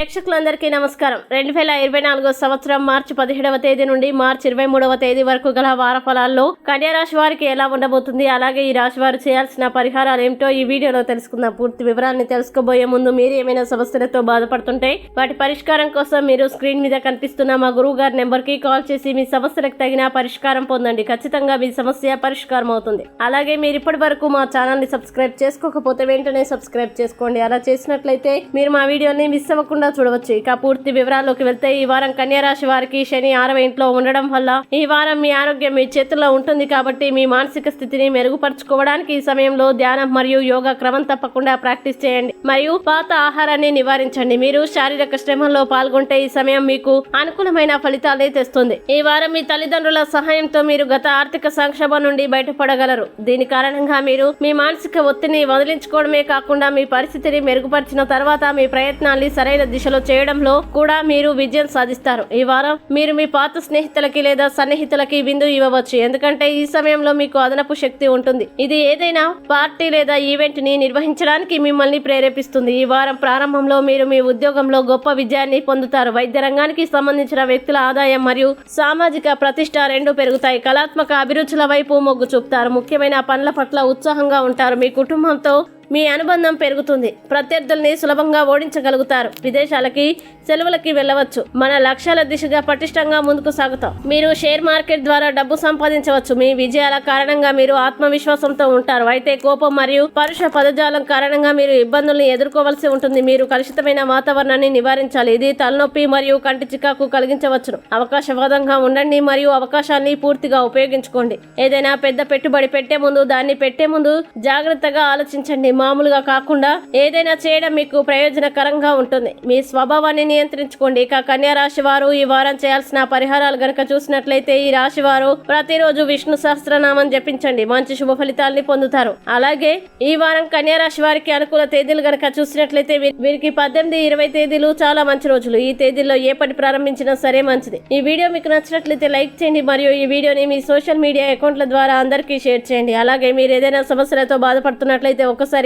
ప్రేక్షకులందరికీ నమస్కారం. రెండు వేల ఇరవై నాలుగో సంవత్సరం మార్చి పదిహేడవ తేదీ నుండి మార్చి ఇరవై మూడవ తేదీ వరకు గల వార ఫలాల్లో రాశి వారికి ఎలా ఉండబోతుంది అలాగే ఈ రాశి వారు చేయాల్సిన పరిహారాలు ఏమిటో ఈ వీడియోలో తెలుసుకుందాం. పూర్తి వివరాన్ని తెలుసుకోబోయే ముందు మీరు ఏమైనా సమస్యలతో బాధపడుతుంటే వాటి పరిష్కారం కోసం మీరు స్క్రీన్ మీద కనిపిస్తున్న మా గురువు గారి నెంబర్కి కాల్ చేసి మీ సమస్యలకు తగిన పరిష్కారం పొందండి. ఖచ్చితంగా మీ సమస్య పరిష్కారం అవుతుంది. అలాగే మీరు ఇప్పటి వరకు మా ఛానల్ని సబ్స్క్రైబ్ చేసుకోకపోతే వెంటనే సబ్స్క్రైబ్ చేసుకోండి. అలా చేసినట్లయితే మీరు మా వీడియోని మిస్ అవ్వకుండా చూడవచ్చు. ఇక పూర్తి వివరాల్లోకి వెళ్తే ఈ వారం కన్యరాశి వారికి శని ఆరవ ఇంట్లో ఉండడం వల్ల ఈ వారం మీ ఆరోగ్యం మీ చేతుల్లో ఉంటుంది కాబట్టి మీ మానసిక స్థితిని మెరుగుపరచుకోవడానికి ఈ సమయంలో ధ్యానం మరియు యోగా క్రమం తప్పకుండా ప్రాక్టీస్ చేయండి. మరియు పాత ఆహారాన్ని నివారించండి. మీరు శారీరక శ్రమంలో పాల్గొంటే ఈ సమయం మీకు అనుకూలమైన ఫలితాలే తెస్తుంది. ఈ వారం మీ తల్లిదండ్రుల సహాయంతో మీరు గత ఆర్థిక సంక్షోభం నుండి బయటపడగలరు. దీని కారణంగా మీరు మీ మానసిక ఒత్తిడిని వదిలించుకోవడమే కాకుండా మీ పరిస్థితిని మెరుగుపరిచిన తర్వాత మీ ప్రయత్నాన్ని సరైన దిశలో చేయడంలో కూడా మీరు విజయం సాధిస్తారు. ఈ వారం మీరు మీ పాత స్నేహితులకి లేదా సన్నిహితులకి విందు ఇవ్వవచ్చు. ఎందుకంటే ఈ సమయంలో మీకు అదనపు శక్తి ఉంటుంది. ఇది ఏదైనా పార్టీ లేదా ఈవెంట్ని నిర్వహించడానికి మిమ్మల్ని ప్రేరేపిస్తుంది. ఈ వారం ప్రారంభంలో మీరు మీ ఉద్యోగంలో గొప్ప విజయాన్ని పొందుతారు. వైద్య రంగానికి సంబంధించిన వ్యక్తుల ఆదాయం మరియు సామాజిక ప్రతిష్ట రెండు పెరుగుతాయి. కళాత్మక అభిరుచుల వైపు మొగ్గు చూపుతారు. ముఖ్యమైన పనుల పట్ల ఉత్సాహంగా ఉంటారు. మీ కుటుంబంతో మీ అనుబంధం పెరుగుతుంది. ప్రత్యర్థుల్ని సులభంగా ఓడించగలుగుతారు. విదేశాలకి సెలవులకి వెళ్ళవచ్చు. మన లక్ష్యాల దిశగా పటిష్టంగా ముందుకు సాగుతాం. మీరు షేర్ మార్కెట్ ద్వారా డబ్బు సంపాదించవచ్చు. మీ విజయాల కారణంగా మీరు ఆత్మవిశ్వాసంతో ఉంటారు. అయితే కోపం మరియు పరుష పదజాలం కారణంగా మీరు ఇబ్బందుల్ని ఎదుర్కోవాల్సి ఉంటుంది. మీరు కలుషితమైన వాతావరణాన్ని నివారించాలి. ఇది తలనొప్పి మరియు కంటి చికాకు కలిగించవచ్చును. అవకాశవాదంగా ఉండండి మరియు అవకాశాన్ని పూర్తిగా ఉపయోగించుకోండి. ఏదైనా పెద్ద పెట్టుబడి పెట్టే ముందు దాన్ని పెట్టే ముందు జాగ్రత్తగా ఆలోచించండి. మామూలుగా కాకుండా ఏదైనా చేయడం మీకు ప్రయోజనకరంగా ఉంటుంది. మీ స్వభావాన్ని నియంత్రించుకోండి. ఇక కన్యా రాశి వారు ఈ వారం చేయాల్సిన పరిహారాలు గనక చూసినట్లయితే ఈ రాశి వారు ప్రతిరోజు విష్ణు సహస్రనామం జపించండి. మంచి శుభ ఫలితాల్ని పొందుతారు. అలాగే ఈ వారం కన్యా రాశి వారికి అనుకూల తేదీలు గనక చూసినట్లయితే వీరికి పద్దెనిమిది ఇరవై తేదీలు చాలా మంచి రోజులు. ఈ తేదీల్లో ఏ పని ప్రారంభించినా సరే మంచిది. ఈ వీడియో మీకు నచ్చినట్లయితే లైక్ చేయండి. మరియు ఈ వీడియోని మీ సోషల్ మీడియా అకౌంట్ల ద్వారా అందరికీ షేర్ చేయండి. అలాగే మీరు ఏదైనా సమస్యలతో బాధపడుతున్నట్లయితే ఒకసారి